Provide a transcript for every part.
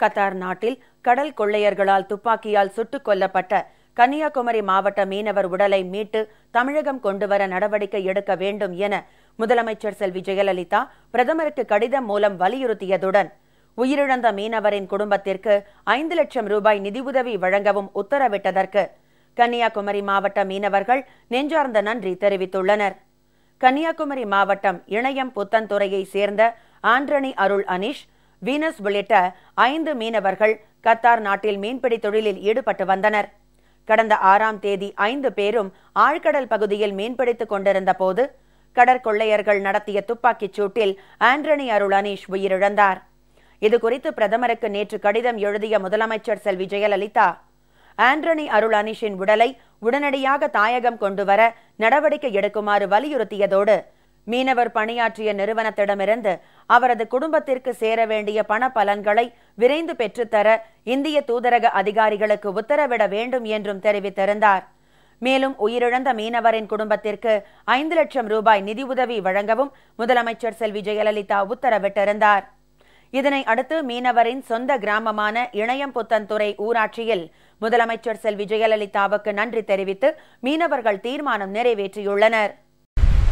Qatar நாட்டில் கடல் கொள்ளையர்களால் துப்பாக்கியால் சுட்டுக் கொல்லப்பட்ட கன்னியாகுமரி மாவட்ட மீனவர் உடலை மீட்டு தமிழகம் கொண்டுவர நடவடிக்கை எடுக்க வேண்டும் என முதலமைச்சர் செல்வி ஜெயலலிதா பிரதமருக்கு கடிதம் மூலம் வலியுறுத்தியதுடன் உயிரிழந்த மீனவரின் குடும்பத்திற்கு ஐந்து லட்சம் ரூபாய் நிதியுதவி வழங்கவும் உத்தரவிட்டதற்கு கன்னியாகுமரி மாவட்ட மீனவர்கள் நெஞ்சார்ந்த நன்றி தெரிவித்துள்ளனர். கன்னியாகுமரி மாவட்டம் இணையம் புத்தன்துறையை சேர்ந்த ஆண்டனி அருள் அனிஷ் வீனஸ் உள்ளிட்ட ஐந்து மீனவர்கள் கத்தார் நாட்டில் மீன்பிடி தொழிலில் ஈடுபட்டு வந்தனர். கடந்த ஆறாம் தேதி ஐந்து பேரும் ஆழ்கடல் பகுதியில் மீன்பிடித்துக் கொண்டிருந்த போது கடற்கொள்ளையர்கள் நடத்திய துப்பாக்கிச் சூட்டில் ஆண்டனி அருள் அனீஷ் உயிரிழந்தார். இதுகுறித்து பிரதமருக்கு நேற்று கடிதம் எழுதிய முதலமைச்சர் செல்வி ஜெயலலிதா ஆண்டனி அருள் அனீஷின் உடலை உடனடியாக தாயகம் கொண்டுவர நடவடிக்கை எடுக்குமாறு வலியுறுத்தியதோடு மீனவர் பணியாற்றிய நிறுவனத்திடமிருந்து அவரது குடும்பத்திற்கு சேர வேண்டிய பண பலன்களை விரைந்து பெற்றுத்தர இந்திய தூதரக அதிகாரிகளுக்கு உத்தரவிட வேண்டும் என்றும் தெரிவித்திருந்தார். மேலும் உயிரிழந்த மீனவரின் குடும்பத்திற்கு ஐந்து லட்சம் ரூபாய் நிதியுதவி வழங்கவும் முதலமைச்சர் செல்வி ஜெயலலிதா உத்தரவிட்டிருந்தார். இதனை அடுத்து மீனவரின் சொந்த கிராமமான இணையம்புத்தன்துறை ஊராட்சியில் முதலமைச்சர் செல்வி ஜெயலலிதாவுக்கு நன்றி தெரிவித்து மீனவர்கள் தீர்மானம் நிறைவேற்றியுள்ளனர்.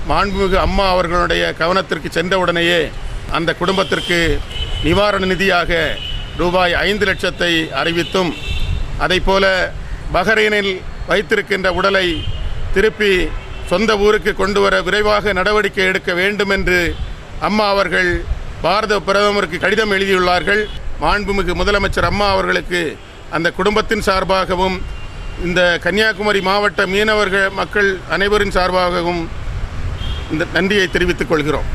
மாண்புமிகு அம்மா அவர்களுடைய கவனத்திற்கு சென்றவுடனேயே அந்த குடும்பத்திற்கு நிவாரண நிதியாக ரூபாய் ஐந்து லட்சத்தை அறிவித்தும் அதைப்போல பஹ்ரைனில் வைத்திருக்கின்ற உடலை திருப்பி சொந்த ஊருக்கு கொண்டு வர விரைவாக நடவடிக்கை எடுக்க வேண்டும் என்று அம்மா அவர்கள் பாரத பிரதமருக்கு கடிதம் எழுதியுள்ளார்கள். மாண்புமிகு முதலமைச்சர் அம்மா அவர்களுக்கு அந்த குடும்பத்தின் சார்பாகவும் இந்த கன்னியாகுமரி மாவட்ட மீனவர்கள் மக்கள் அனைவரின் சார்பாகவும் இந்த நன்றியை தெரிவித்துக் கொள்கிறோம்.